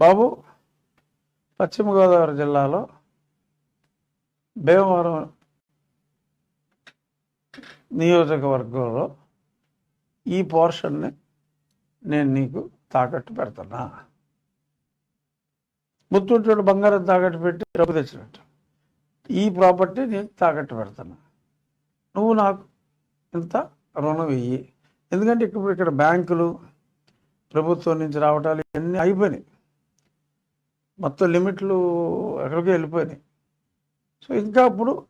బాబు పశ్చిమ గోదావరి జిల్లాలో భీమవరం నియోజకవర్గంలో ఈ పోర్షన్ని నేను నీకు తాకట్టు పెడుతున్నా ముత్తూరు బంగారం తాకట్టు పెట్టి డబ్బు తెచ్చినట్టు. ఈ ప్రాపర్టీ నీకు తాకట్టు పెడుతున్నా నువ్వు నాకు ఇంత రుణం వెయ్యి ఎందుకంటే ఇప్పుడు ఇక్కడ బ్యాంకులు ప్రభుత్వం నుంచి రావటాలు ఇవన్నీ అయిపోయినాయి. మొత్తం లిమిట్లు ఎక్కడికో వెళ్ళిపోయినాయి. సో ఇంకా అప్పుడు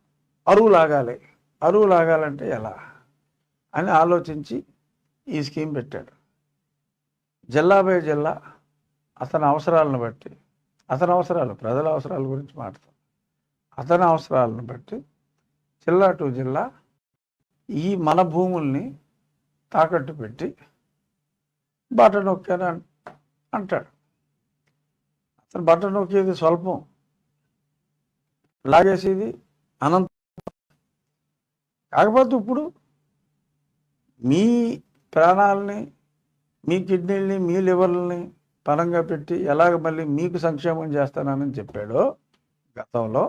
అరువు లాగాలి. అరువు లాగాలంటే ఎలా? అని ఆలోచించి ఈ స్కీమ్ పెట్టాడు. జిల్లా బై జిల్లా అతని అవసరాలను బట్టి అతని అవసరాలు ప్రజల అవసరాల గురించి మాట్లాడతాం. అతని అవసరాలను బట్టి జిల్లా టు జిల్లా ఈ మన భూముల్ని తాకట్టు పెట్టి బట్ట నొక్కాను అంటాడు. తను బట్ట నొక్కేది స్వల్పం. లాగేసేది అనంత. కాకపోతే ఇప్పుడు మీ ప్రాణాలని మీ కిడ్నీలని మీ లివర్లని పరంగా పెట్టి ఎలాగ మళ్ళీ మీకు సంక్షేమం చేస్తానని చెప్పాడో గతంలో.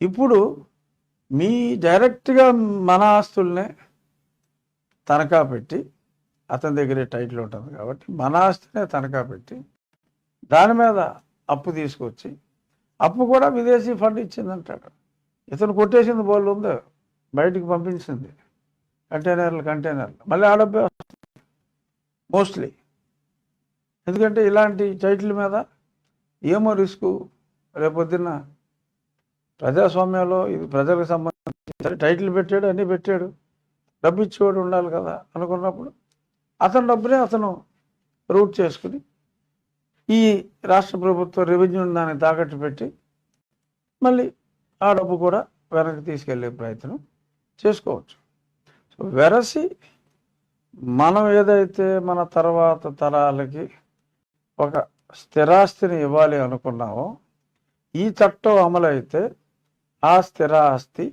ఇప్పుడు మీ డైరెక్ట్గా మన ఆస్తుల్నే తనఖా పెట్టి అతని దగ్గరే టైటిల్ ఉంటుంది కాబట్టి మన ఆస్తినే తనఖా పెట్టి దాని మీద అప్పు తీసుకొచ్చి అప్పు కూడా విదేశీ ఫండ్ ఇచ్చిందంటాడు. ఇతను కొట్టేసింది బోళ్ళు ఉందో బయటికి పంపించింది. కంటైనర్లు కంటైనర్లు. మళ్ళీ ఆ డబ్బే వస్తుంది. మోస్ట్లీ ఎందుకంటే ఇలాంటి టైటిల్ మీద ఏమో రిస్క్. రేపొద్దున్న ప్రజాస్వామ్యంలో ఇది ప్రజలకు సంబంధించి టైటిల్ పెట్టాడు అన్నీ పెట్టాడు. డబ్బు ఇచ్చేవాడు ఉండాలి కదా అనుకున్నప్పుడు అతని డబ్బునే అతను రూట్ చేసుకుని ఈ రాష్ట్ర ప్రభుత్వ రెవెన్యూని దాన్ని తాకట్టు పెట్టి మళ్ళీ ఆ డబ్బు కూడా వెనక్కి తీసుకెళ్ళే ప్రయత్నం చేసుకోవచ్చు. సో వెరసి మనం ఏదైతే మన తర్వాత తరాలకి ఒక స్థిరాస్తిని ఇవ్వాలి అనుకున్నామో ఈ చట్టం అమలైతే ఆ స్థిరాస్తి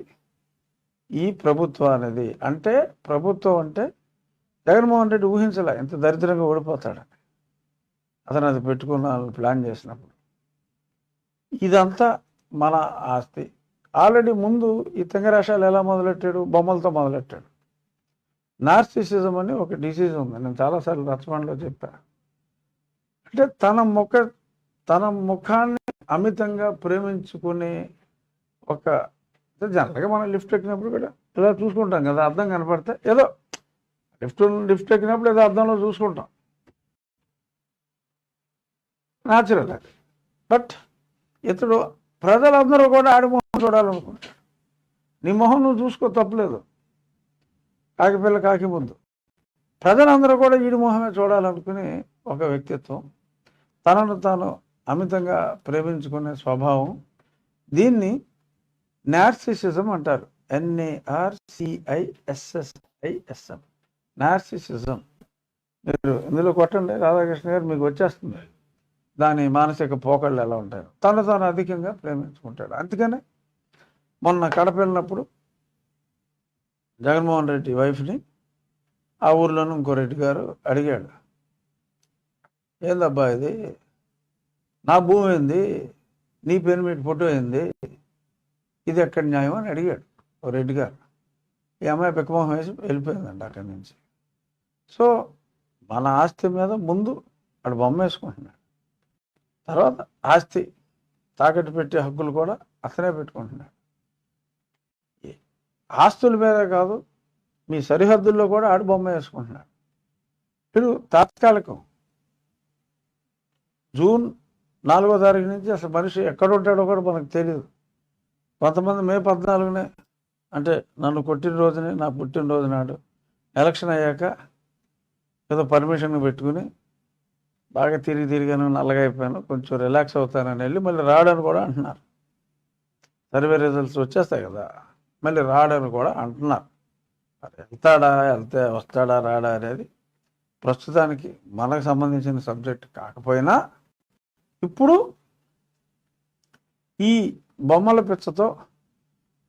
ఈ ప్రభుత్వం అనేది అంటే ప్రభుత్వం అంటే జగన్మోహన్ రెడ్డి ఊహించలే ఇంత దరిద్రంగా ఓడిపోతాడు. అతను అది పెట్టుకున్న ప్లాన్ చేసినప్పుడు. ఇదంతా మన ఆస్తి. ఆల్రెడీ ముందు ఈ తెంగరాశాలు ఎలా మొదలెట్టాడు? బొమ్మలతో మొదలెట్టాడు. నార్సిసిజం అని ఒక డిసీజ్ ఉంది. నేను చాలాసార్లు రచమంలో చెప్పా. అంటే తన ముఖ తన ముఖాన్ని అమితంగా ప్రేమించుకునే ఒక జనరల్గా మనం లిఫ్ట్ ఎక్కినప్పుడు కూడా ఇలా చూసుకుంటాం కదా అర్థం కనపడితే ఏదో లిఫ్ట్ లిఫ్ట్ ఎక్కినప్పుడు ఏదో అర్థంలో చూసుకుంటాం. న్యాచురల్ అది బట్ ఇతడు ప్రజలందరూ కూడా ఆడి మొహం చూడాలనుకుంటాడు నీ మొహం నువ్వు చూసుకో తప్పలేదు. కాకిపిల్ల కాకి ముందు ప్రజలందరూ కూడా వీడి మొహమే చూడాలనుకునే ఒక వ్యక్తిత్వం. తనను తాను అమితంగా ప్రేమించుకునే స్వభావం. దీన్ని నార్సిసిజం అంటారు. ఎన్ఏఆర్సిఐఎస్ఎస్ఐఎస్ఎం నార్సిసిజం. మీరు ఇందులో కొట్టండి. రాధాకృష్ణ గారు మీకు వచ్చేస్తుంది. దాని మానసిక పోకళ్ళు ఎలా ఉంటాయో. తను తాను అధికంగా ప్రేమించుకుంటాడు. అందుకనే మొన్న కడప వెళ్ళినప్పుడు జగన్మోహన్ రెడ్డి వైఫ్ని ఆ ఊర్లోనూ ఇంకో రెడ్డి గారు అడిగాడు. ఏందబ్బా ఇది? నా భూమి ఏంది? నీ పేరు మీద ఫోటో ఏంది? ఇది ఎక్కడ న్యాయం? అని అడిగాడు ఓ రెడ్డి గారు. ఈ అమ్మాయి పిక్కమోహం వేసి వెళ్ళిపోయిందండి అక్కడి నుంచి. సో మన ఆస్తి మీద ముందు అక్కడ బొమ్మ వేసుకుంటున్నాడు. తర్వాత ఆస్తి తాకట్టు పెట్టే హక్కులు కూడా అతనే పెట్టుకుంటున్నాడు. ఆస్తుల మీద కాదు మీ సరిహద్దుల్లో కూడా ఆడు బొమ్మ వేసుకుంటున్నాడు. మీరు తాత్కాలికం. జూన్ నాలుగో తారీఖు నుంచి అసలు మనిషి ఎక్కడ ఉంటాడో కూడా మనకు తెలియదు కొంతమంది మే పద్నాలుగునే అంటే నన్ను కొట్టిన రోజునే నా పుట్టినరోజు నాడు ఎలక్షన్ అయ్యాక ఏదో పర్మిషన్ పెట్టుకుని బాగా తిరిగి తిరిగాను నల్లగా అయిపోయాను కొంచెం రిలాక్స్ అవుతానని వెళ్ళి మళ్ళీ రాడని కూడా అంటున్నారు. సర్వే రిజల్ట్స్ వచ్చేస్తాయి కదా మళ్ళీ రాడని కూడా అంటున్నారు. వెళ్తాడా వెళ్తే వస్తాడా రాడా అనేది ప్రస్తుతానికి మనకు సంబంధించిన సబ్జెక్ట్ కాకపోయినా ఇప్పుడు ఈ బొమ్మల పిచ్చతో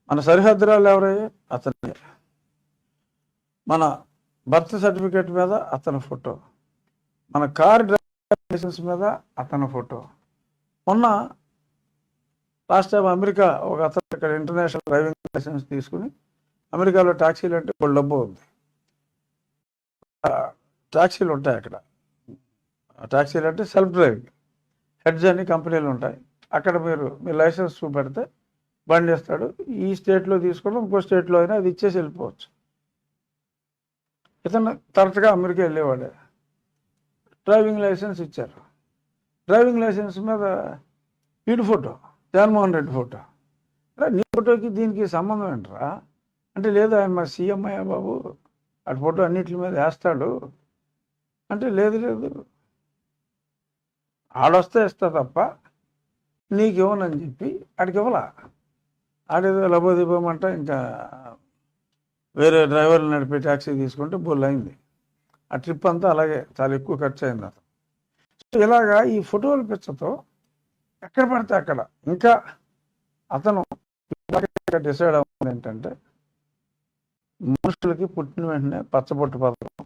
మన సరిహద్దురాలు ఎవరయ్యే అతని. మన బర్త్ సర్టిఫికేట్ మీద అతని ఫోటో మన కార్ లైసెన్స్ మీద అతని ఫోటో. మొన్న లాస్ట్ టైం అమెరికా ఒక అతను ఇక్కడ ఇంటర్నేషనల్ డ్రైవింగ్ లైసెన్స్ తీసుకుని అమెరికాలో ట్యాక్సీలు అంటే ఒక డబ్బు ఉంది. ట్యాక్సీలు ఉంటాయి అక్కడ. ట్యాక్సీలు అంటే సెల్ఫ్ డ్రైవింగ్. హెడ్జ్ అని కంపెనీలు ఉంటాయి. అక్కడ మీరు మీ లైసెన్స్ చూపెడితే బండి ఇస్తాడు ఈ స్టేట్లో తీసుకుని ఇంకో స్టేట్లో అయినా అది ఇచ్చేసి వెళ్ళిపోవచ్చు. ఇతను తరచుగా అమెరికా వెళ్ళేవాడే. డ్రైవింగ్ లైసెన్స్ ఇచ్చారు. డ్రైవింగ్ లైసెన్స్ మీద వీడి ఫోటో జగన్మోహన్ రెడ్డి ఫోటో. అరే నీ ఫోటోకి దీనికి సంబంధం ఏంట్రా? అంటే లేదు ఆయన మా సీఎం అయ్యా బాబు అటు ఫోటో అన్నిటి మీద వేస్తాడు. అంటే లేదు లేదు. ఆడొస్తే ఇస్తా తప్ప నీకు ఇవ్వనని చెప్పి ఆడికి ఇవ్వలా ఆడేదో లబోదిబ్బమంట ఇంకా వేరే డ్రైవర్లు నడిపే ట్యాక్సీ తీసుకుంటే బుల్ అయింది ఆ ట్రిప్ అంతా అలాగే చాలా ఎక్కువ ఖర్చు అయింది అతను సో ఇలాగా ఈ ఫోటోల పిచ్చతో ఎక్కడ పడితే అక్కడ ఇంకా అతను డిసైడ్ అవ్వడం ఏంటంటే మనుషులకి పుట్టిన వెంటనే పచ్చబొట్టు పథకం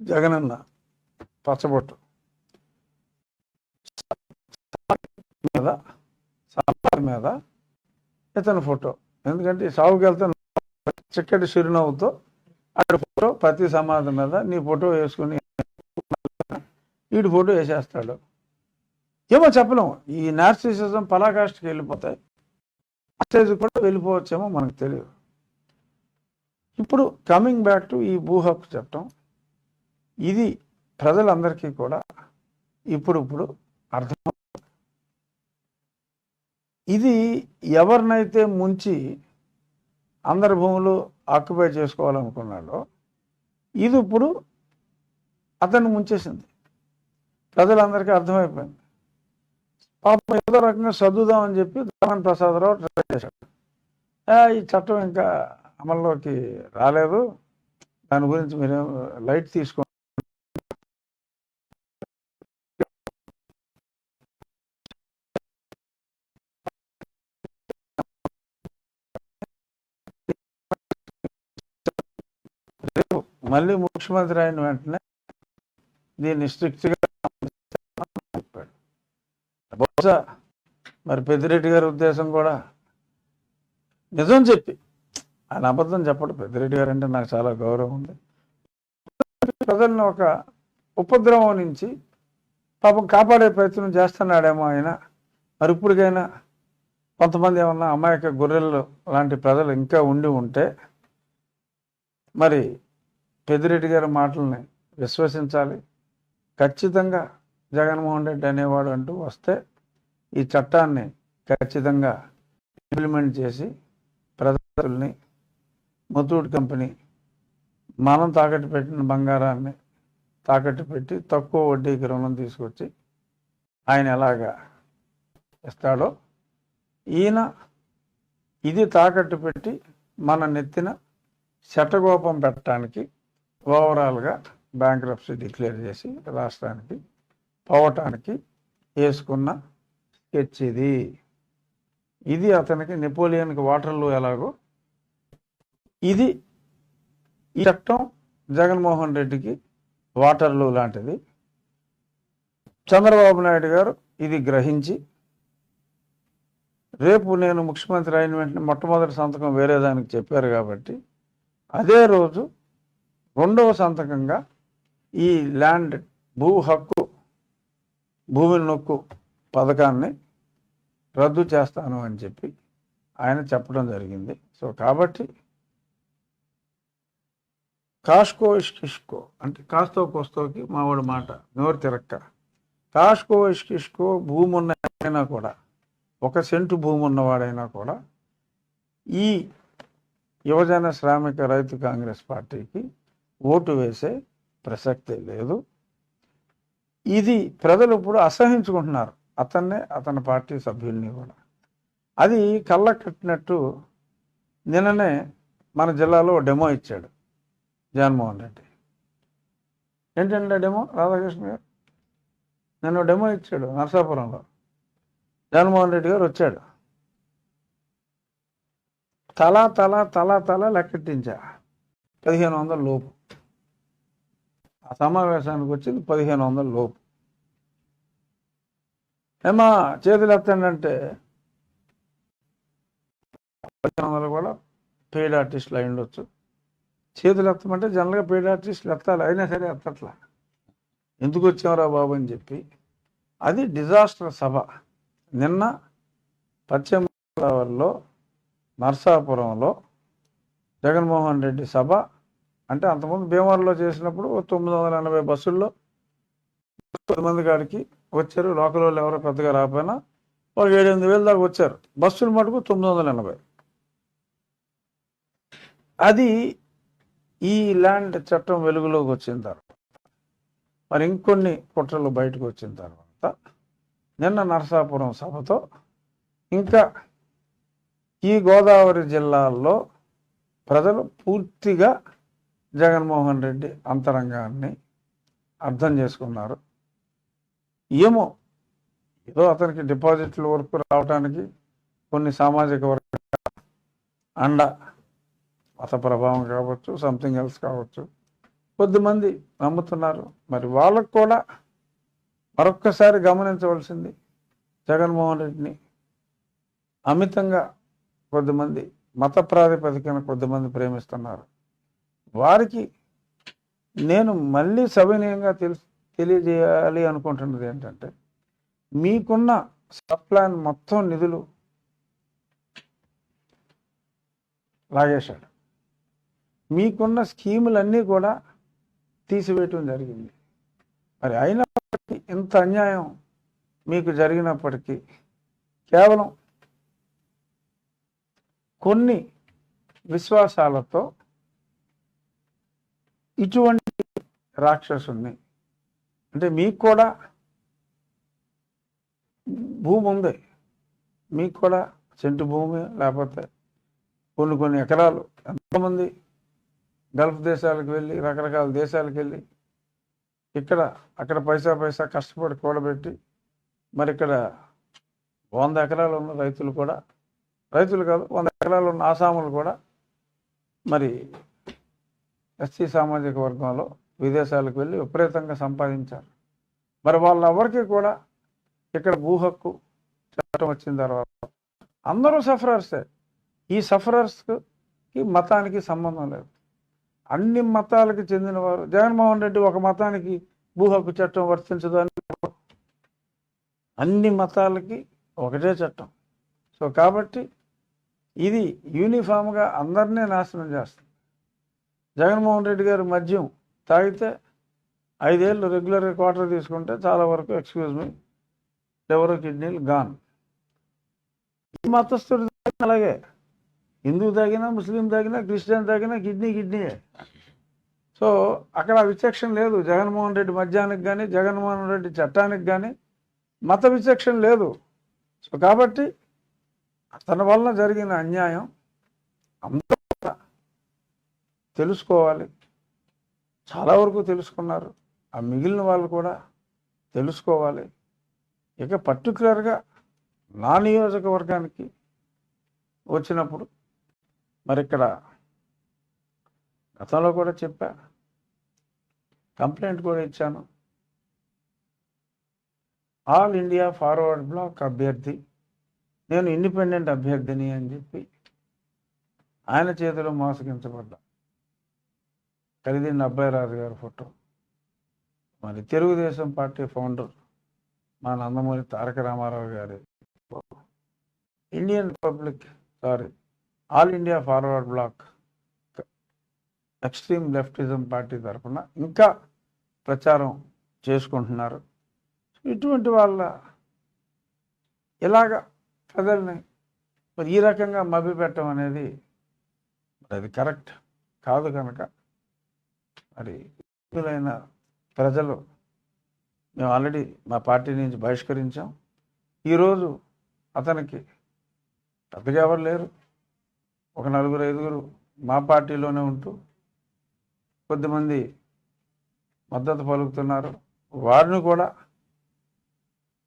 జగనన్న పచ్చబొట్టు. మీద సాంబార్ మీద ఇతని ఫోటో. ఎందుకంటే ఈ సాగుకి వెళ్తే చిక్కటి చిరునవ్వుతో అక్కడ ఫోటో ప్రతి సమాధి మీద నీ ఫోటో వేసుకుని వీడి ఫోటో వేసేస్తాడు. ఏమో చెప్పలేము ఈ నార్సిసిజం పలాకాష్కి వెళ్ళిపోతాయి. ఆ స్టేజ్ కూడా వెళ్ళిపోవచ్చేమో మనకు తెలియదు. ఇప్పుడు కమింగ్ బ్యాక్ టు ఈ భూ హక్కు చట్టం ఇది ప్రజలందరికీ కూడా ఇప్పుడిప్పుడు ఇప్పుడు అర్థం ఇది ఎవరినైతే ముంచి అందరి భూములు ఆక్యుపై చేసుకోవాలనుకున్నాడో ఇది ఇప్పుడు అతన్ని ముంచేసింది. ప్రజలందరికీ అర్థమైపోయింది. పాపం ఏదో రకంగా చదువుదామని చెప్పి దామన్ ప్రసాదరావు ట్రై చేశాడు. ఈ చట్టం ఇంకా అమల్లోకి రాలేదు. దాని గురించి మీరేం లైట్ తీసుకో రేపు మళ్ళీ ముఖ్యమంత్రి అయిన వెంటనే దీన్ని స్ట్రిక్ట్గా చెప్పాడు. బహుశా మరి పెద్దిరెడ్డి గారి ఉద్దేశం కూడా నిజం చెప్పి ఆయన అబద్ధం చెప్పడు. పెద్దిరెడ్డి గారు అంటే నాకు చాలా గౌరవం ఉంది. ప్రజలను ఒక ఉపద్రవం నుంచి పాపం కాపాడే ప్రయత్నం చేస్తున్నాడేమో ఆయన. మరి ఇప్పటికైనా కొంతమంది ఏమన్నా అమాయక గొర్రెలు లాంటి ప్రజలు ఇంకా ఉండి ఉంటే మరి పెద్దిరెడ్డి గారి మాటల్ని విశ్వసించాలి. ఖచ్చితంగా జగన్మోహన్ రెడ్డి అనేవాడు అంటూ వస్తే ఈ చట్టాన్ని ఖచ్చితంగా ఇంప్లిమెంట్ చేసి ప్రజల్ని ముతూట్ కంపెనీ మనం తాకట్టు పెట్టిన బంగారాన్ని తాకట్టు పెట్టి తక్కువ వడ్డీకి రుణం తీసుకొచ్చి ఆయన ఎలాగా ఇస్తాడో ఈయన ఇది తాకట్టు పెట్టి మన నెత్తిన శటగోపం పెట్టడానికి ఓవరాల్గా బ్యాంక్రప్సీ డిక్లేర్ చేసి రాష్ట్రానికి పోవటానికి వేసుకున్న స్కెచ్ ఇది. ఇది అతనికి నెపోలియన్కి వాటర్లు ఎలాగో ఇది ఈ చట్టం జగన్మోహన్ రెడ్డికి వాటర్లు లాంటిది. చంద్రబాబు నాయుడు గారు ఇది గ్రహించి రేపు నేను ముఖ్యమంత్రి అయిన వెంటనే మొట్టమొదటి సంతకం వేరే దానికి చెప్పారు కాబట్టి అదే రోజు రెండవ సంతకంగా ఈ ల్యాండ్ భూ హక్కు భూమి నొక్కు పథకాన్ని రద్దు చేస్తాను అని చెప్పి ఆయన చెప్పడం జరిగింది. సో కాబట్టి కాష్కో ఇష్కిష్కో అంటే కాస్తో కోస్తోకి మావాడి మాట నోరు తిరక్క. కాష్కో ఇష్కిష్కో భూమి ఉన్న కూడా ఒక సెంటు భూమి ఉన్నవాడైనా కూడా ఈ యువజన శ్రామిక రైతు కాంగ్రెస్ పార్టీకి ఓటు వేసే ప్రసక్తే లేదు. ఇది ప్రజలు ఇప్పుడు అసహించుకుంటున్నారు. అతన్నే అతని పార్టీ సభ్యుల్ని కూడా. అది కళ్ళ కట్టినట్టు నిన్ననే మన జిల్లాలో డెమో ఇచ్చాడు జగన్మోహన్ రెడ్డి. ఏంటంటే డెమో? రాధాకృష్ణ గారు? నిన్న డెమో ఇచ్చాడు నరసాపురంలో. జగన్మోహన్ రెడ్డి గారు వచ్చాడు. తల తల తల తల లెక్కెట్టించా పదిహేను వందల లోపు. ఆ సమావేశానికి వచ్చింది పదిహేను వందల లోపు. ఏమా చేతులు ఎత్తండి అంటే పదిహేను వందలు కూడా పెయిడ్ ఆర్టిస్టులు అయి ఉండొచ్చు చేతులు ఎత్తమంటే జనరల్గా పెయిడ్ ఆర్టిస్టులు ఎత్తాలి అయినా సరే ఎత్తట్లా. ఎందుకు వచ్చావురా బాబు అని చెప్పి. అది డిజాస్టర్ సభ. నిన్న పశ్చిమ గోదావరిలో నర్సాపురంలో జగన్మోహన్ రెడ్డి సభ. అంటే అంతకుముందు భీమవరంలో చేసినప్పుడు తొమ్మిది వందల ఎనభై బస్సుల్లో పది మంది కాడికి వచ్చారు. లోకల్ వాళ్ళు ఎవరో పెద్దగా రాకపోయినా ఒక ఏడు ఎనిమిది వేలు దాకా వచ్చారు. బస్సులు మటుకు తొమ్మిది వందల ఎనభై. అది ఈ ల్యాండ్ చట్టం వెలుగులోకి వచ్చిన తర్వాత మరి ఇంకొన్ని కుట్రలు బయటకు వచ్చిన తర్వాత నిన్న నరసాపురం సభతో ఇంకా ఈ గోదావరి జిల్లాల్లో ప్రజలు పూర్తిగా జగన్మోహన్ రెడ్డి అంతరంగాన్ని అర్థం చేసుకున్నారు. ఏమో ఏదో అతనికి డిపాజిట్ల వరకు రావడానికి కొన్ని సామాజిక వర్గ అండ మత ప్రభావం కావచ్చు సంథింగ్ ఎల్స్ కావచ్చు. కొద్దిమంది నమ్ముతున్నారు. మరి వాళ్ళకు కూడా మరొక్కసారి గమనించవలసింది జగన్మోహన్ రెడ్డిని. అమితంగా కొద్దిమంది మత ప్రాతిపదికన కొద్దిమంది ప్రేమిస్తున్నారు. వారికి నేను మళ్ళీ సవినయంగా తెలుసు తెలియజేయాలి అనుకుంటున్నది ఏంటంటే మీకున్న సప్లాన్ ప్లాన్ మొత్తం నిధులు లాగేశాడు. మీకున్న స్కీములన్నీ కూడా తీసివేయటం జరిగింది. మరి అయినప్పటికీ ఇంత అన్యాయం మీకు జరిగినప్పటికీ కేవలం కొన్ని విశ్వాసాలతో ఇటువంటి రాక్షసుని అంటే మీకు కూడా భూమి ఉంది. మీకు కూడా చెంటు భూమి లేకపోతే కొన్ని కొన్ని ఎకరాలు. ఎంతమంది గల్ఫ్ దేశాలకు వెళ్ళి రకరకాల దేశాలకు వెళ్ళి ఇక్కడ అక్కడ పైసా పైసా కష్టపడి కూడబెట్టి మరి ఇక్కడ వంద ఎకరాలు ఉన్న రైతులు కూడా రైతులు కాదు వంద ఎకరాలు ఉన్న ఆసాములు కూడా మరి ఎస్సీ సామాజిక వర్గంలో విదేశాలకు వెళ్ళి విపరీతంగా సంపాదించారు. మరి వాళ్ళెవరికి కూడా ఇక్కడ భూ హక్కు చట్టం వచ్చిన తర్వాత అందరూ సఫరర్సే. ఈ సఫరర్స్కి మతానికి సంబంధం లేదు. అన్ని మతాలకు చెందినవారు జగన్మోహన్ రెడ్డి ఒక మతానికి భూ హక్కు చట్టం వర్తించదు అని అన్ని మతాలకి ఒకటే చట్టం. సో కాబట్టి ఇది యూనిఫామ్గా అందరినీ నాశనం చేస్తుంది. జగన్మోహన్ రెడ్డి గారు మద్యం తాగితే ఐదేళ్ళు రెగ్యులర్గా క్వార్టర్ తీసుకుంటే చాలా వరకు ఎక్స్క్యూజ్ మీ లివర్ కిడ్నీలు గాన్. ఈ మతస్థుడు అలాగే. హిందూ తాగినా ముస్లిం తాగినా క్రిస్టియన్ తాగినా కిడ్నీ కిడ్నీయే. సో అక్కడ విచక్షణ లేదు. జగన్మోహన్ రెడ్డి మద్యానికి కానీ జగన్మోహన్ రెడ్డి చట్టానికి కానీ మత విచక్షణ లేదు. సో కాబట్టి అతని వలన జరిగిన అన్యాయం అందరూ తెలుసుకోవాలి. చాలా వరకు తెలుసుకున్నారు. ఆ మిగిలిన వాళ్ళు కూడా తెలుసుకోవాలి. ఇక పర్టికులర్గా నా నియోజకవర్గానికి వచ్చినప్పుడు మరి ఇక్కడ గతంలో కూడా చెప్పా. కంప్లైంట్ కూడా ఇచ్చాను. ఆల్ ఇండియా ఫార్వర్డ్ బ్లాక్ అభ్యర్థి నేను ఇండిపెండెంట్ అభ్యర్థిని అని చెప్పి ఆయన చేతిలో మోసగించబడ్డా. ఖరీదిన అబ్బాయి రాజు గారి ఫోటో. మరి తెలుగుదేశం పార్టీ ఫౌండర్ మా నందమూరి తారక రామారావు గారి Indian republic sorry all India forward block extreme leftism party తరఫున ఇంకా ప్రచారం చేసుకుంటున్నారు. ఇటువంటి వాళ్ళ ఇలాగా ప్రజల్ని మరి ఈ రకంగా మభ్యపెట్టడం అనేది మరి అది కరెక్ట్ కాదు కనుక మరి హిందువులైన ప్రజలు మేము ఆల్రెడీ మా పార్టీ నుంచి బహిష్కరించాం. ఈరోజు అతనికి పెద్దగా ఎవరు లేరు. ఒక నలుగురు ఐదుగురు మా పార్టీలోనే ఉంటూ కొద్దిమంది మద్దతు పలుకుతున్నారు. వారిని కూడా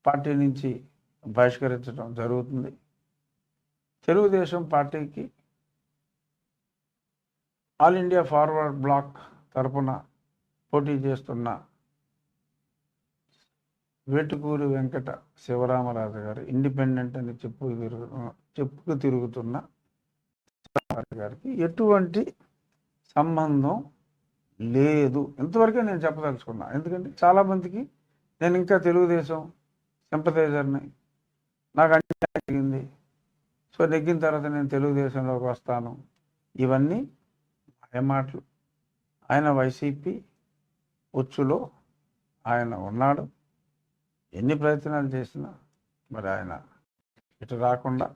పార్టీ నుంచి బహిష్కరించడం జరుగుతుంది. తెలుగుదేశం పార్టీకి ఆల్ ఇండియా ఫార్వర్డ్ బ్లాక్ తరపున పోటీ చేస్తున్న వేటుకూరి వెంకట శివరామరాజు గారు ఇండిపెండెంట్ అని చెప్పు చెప్పుకు తిరుగుతున్న గారికి ఎటువంటి సంబంధం లేదు. ఇంతవరకే నేను చెప్పదలుచుకున్నా. ఎందుకంటే చాలామందికి నేను ఇంకా తెలుగుదేశం సింపథైజర్ని నాకు అంటే జరిగింది సో నెగ్గిన తర్వాత నేను తెలుగుదేశంలోకి వస్తాను. ఇవన్నీ మాటలు. ఆయన వైసీపీ ఉచ్చులో ఆయన ఉన్నాడు. ఎన్ని ప్రయత్నాలు చేసినా మరి ఆయన ఇటు రాకుండా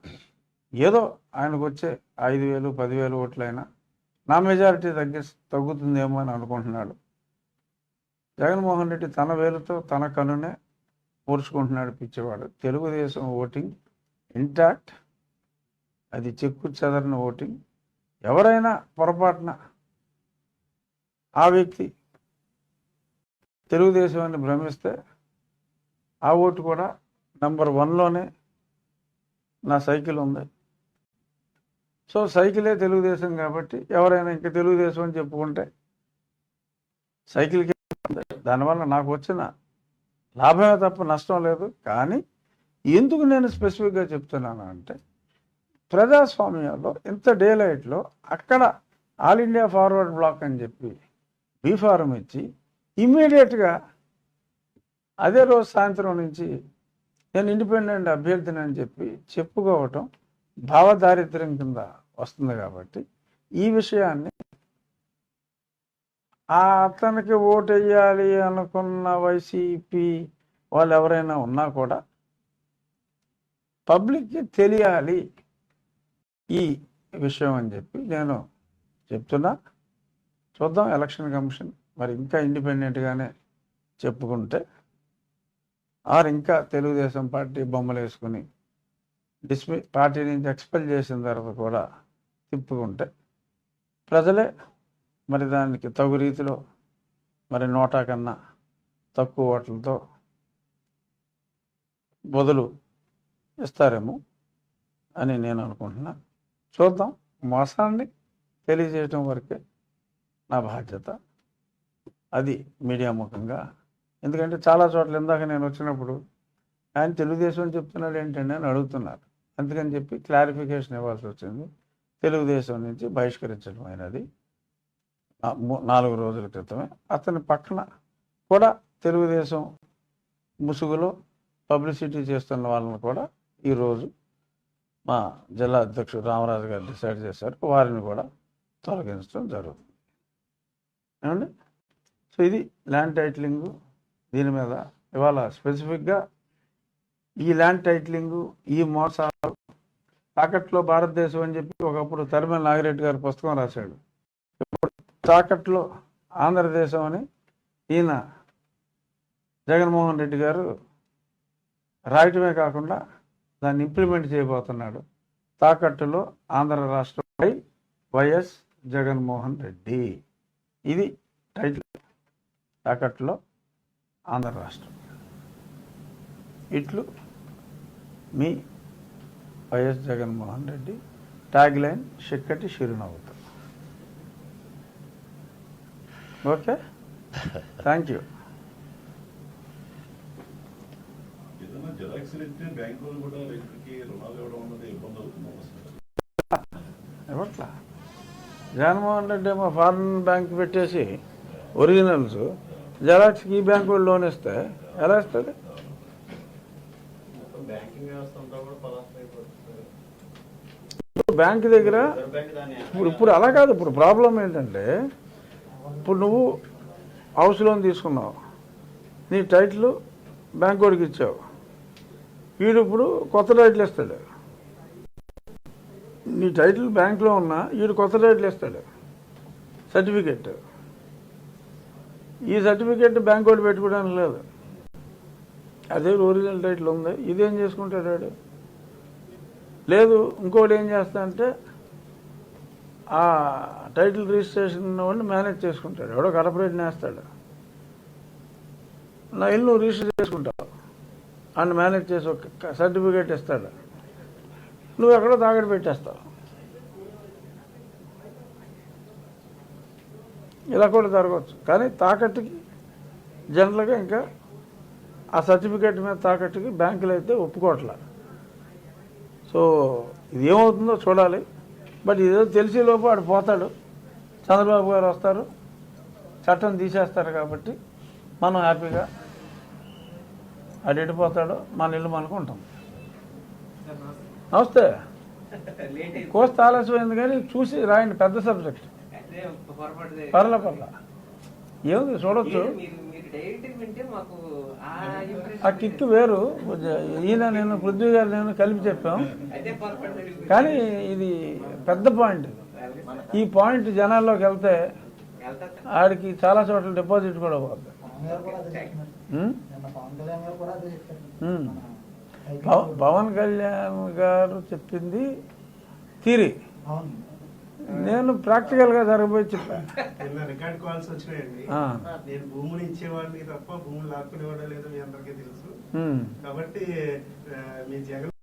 ఏదో ఆయనకు వచ్చే ఐదు వేలు పదివేలు ఓట్లైనా నా మెజారిటీ తగ్గి తగ్గుతుందేమో అని అనుకుంటున్నాడు. జగన్మోహన్ రెడ్డి తన వేలుతో తన కనునే పూడ్చుకుంటున్నాడు పిచ్చేవాడు. తెలుగుదేశం ఓటింగ్ ఇంటాక్ట్ అది చెక్కు చెదరిన ఓటింగ్. ఎవరైనా పొరపాటున ఆ వ్యక్తి తెలుగుదేశం అని భ్రమిస్తే ఆ ఓటు కూడా నంబర్ వన్లోనే నా సైకిల్ ఉంది. సో సైకిలే తెలుగుదేశం కాబట్టి ఎవరైనా ఇంకా తెలుగుదేశం అని చెప్పుకుంటే సైకిల్కి దానివల్ల నాకు వచ్చిన లాభమే తప్ప నష్టం లేదు. కానీ ఎందుకు నేను స్పెసిఫిక్గా చెప్తున్నాను అంటే ప్రజాస్వామ్యంలో ఇంత డేలైట్లో అక్కడ ఆల్ ఇండియా ఫార్వర్డ్ బ్లాక్ అని చెప్పి బీ ఫారం ఇచ్చి ఇమ్మీడియట్గా అదే రోజు సాయంత్రం నుంచి నేను ఇండిపెండెంట్ అభ్యర్థిని అని చెప్పి చెప్పుకోవటం భావదారిద్ర్యం కింద వస్తుంది కాబట్టి ఈ విషయాన్ని ఆ అతనికి ఓటు వేయాలి అనుకున్న వైసీపీ వాళ్ళు ఎవరైనా ఉన్నా కూడా పబ్లిక్కి తెలియాలి ఈ విషయం అని చెప్పి నేను చెప్తున్నా. చూద్దాం ఎలక్షన్ కమిషన్ మరి ఇంకా ఇండిపెండెంట్గానే చెప్పుకుంటే ఆరు ఇంకా తెలుగుదేశం పార్టీ బొమ్మలు వేసుకుని డిస్మి పార్టీ నుంచి ఎక్స్పెల్ చేసిన తర్వాత కూడా తిప్పుకుంటే ప్రజలే మరి దానికి తగు రీతిలో మరి నోటా కన్నా తక్కువ ఓట్లతో బదులు ఇస్తారేమో అని నేను అనుకుంటున్నా. చూద్దాం. మోసాన్ని తెలియజేయటం వరకే నా బాధ్యత. అది మీడియా ముఖంగా. ఎందుకంటే చాలా చోట్ల ఇందాక నేను వచ్చినప్పుడు ఆయన తెలుగుదేశం అని చెప్తున్నాడు ఏంటండి అని అడుగుతున్నారు. అందుకని చెప్పి క్లారిఫికేషన్ ఇవ్వాల్సి వచ్చింది. తెలుగుదేశం నుంచి బహిష్కరించడం అయినది. నాలుగు రోజుల క్రితమే. అతని పక్కన కూడా తెలుగుదేశం ముసుగులో పబ్లిసిటీ చేస్తున్న వాళ్ళని కూడా ఈరోజు మా జిల్లా అధ్యక్షుడు రామరాజు గారు డిసైడ్ చేశారు. వారిని కూడా తొలగించడం జరుగుతుంది. ఏమండి? సో ఇది ల్యాండ్ టైటిలింగ్ దీని మీద ఇవాళ స్పెసిఫిక్గా ఈ ల్యాండ్ టైటిలింగ్ ఈ మోసాలు తాకట్లో భారతదేశం అని చెప్పి ఒకప్పుడు తరిమల్ నాగిరెడ్డి గారు పుస్తకం రాశాడు. ఇప్పుడు తాకట్లో ఆంధ్రదేశం అని ఈయన జగన్మోహన్ రెడ్డి గారు రాయటమే కాకుండా దాన్ని ఇంప్లిమెంట్ చేయబోతున్నాడు. తాకట్టులో ఆంధ్ర రాష్ట్రంపై వైఎస్ జగన్మోహన్ రెడ్డి. ఇది టైటిల్. తాకట్టులో ఆంధ్ర రాష్ట్రం. ఇట్లు మీ YS Jaganmohan Reddy. Tag line చిక్కటి చిరునవ్వు ఓకే థ్యాంక్ యూ ఏదైనా జిరాక్స్ ఇస్తే బ్యాంక్ వాళ్ళు కూడా రైతులకి రుణాలు ఇవ్వడం అన్నది ఇబ్బంది అవుతుంది అసలు ఇవ్వట్లా? జగన్మోహన్ రెడ్డి ఏమో ఫారెన్ బ్యాంక్ పెట్టేసి ఒరిజినల్స్ జెరాక్స్కి ఈ బ్యాంక్ వాళ్ళు లోన్ ఇస్తే ఎలా ఇస్తుంది? బ్యాంక్ దగ్గర ఇప్పుడు ఇప్పుడు అలా కాదు. ఇప్పుడు ప్రాబ్లం ఏంటంటే ఇప్పుడు నువ్వు హౌస్ లోన్ తీసుకున్నావు. నీ టైటిల్ బ్యాంక్ వాడికి ఇచ్చావు. వీడు ఇప్పుడు కొత్త టైటిల్ ఇస్తాడు నీ టైటిల్ బ్యాంక్లో ఉన్నా వీడు కొత్త టైటిల్ ఇస్తాడు సర్టిఫికెట్ ఈ సర్టిఫికెట్ బ్యాంక్ వాడు పెట్టుకోవడానికి లేదు. అదే ఒరిజినల్ టైటిల్ ఉంది. ఇదేం చేసుకుంటాడు వాడు? లేదు ఇంకోటి ఏం చేస్తా అంటే ఆ టైటిల్ రిజిస్ట్రేషన్ వాడిని మేనేజ్ చేసుకుంటాడు. ఎవడో కార్పొరేట్ నేస్తాడు. నా ఇల్లు నువ్వు రిజిస్టర్ చేసుకుంటావు. అని మేనేజ్ చేసి ఒక సర్టిఫికేట్ ఇస్తాడు. నువ్వు ఎక్కడో తాగడి పెట్టేస్తావు. ఇలా కూడా జరగవచ్చు. కానీ తాకట్టుకి జనరల్గా ఇంకా ఆ సర్టిఫికేట్ మీద తాకట్టుకి బ్యాంకులు అయితే ఒప్పుకోవట్లేదు సో ఇది ఏమవుతుందో చూడాలి. బట్ ఇదేదో తెలిసే లోపు వాడు పోతాడు. చంద్రబాబు గారు వస్తారు. చట్టం తీసేస్తారు కాబట్టి మనం హ్యాపీగా అటు ఎడిపోతాడో మన ఇల్లు మనకు ఉంటుంది. నమస్తే. కోస్త ఆలస్యమైంది కానీ చూసి రాయండి. పెద్ద సబ్జెక్ట్. పర్ల పర్ల. ఏముంది? చూడొచ్చు. ఆ కిక్ వేరు. ఈయన నేను పృథ్వీ గారు నేను కలిపి చెప్పాం. కానీ ఇది పెద్ద పాయింట్. ఈ పాయింట్ జనాల్లోకి వెళ్తే ఆడికి చాలా చోట్ల డిపాజిట్ కూడా పవ- పవన్ కళ్యాణ్ గారు చెప్పింది తీరి. నేను ప్రాక్టికల్గా జరగబోయి చెప్పా నిన్న రికార్డ్ కాల్స్ వచ్చినాయండి. నేను భూములు ఇచ్చేవాడిని తప్ప భూములు లాక్కునేవాడో లేదో మీ అందరికీ తెలుసు. కాబట్టి మీ జగన్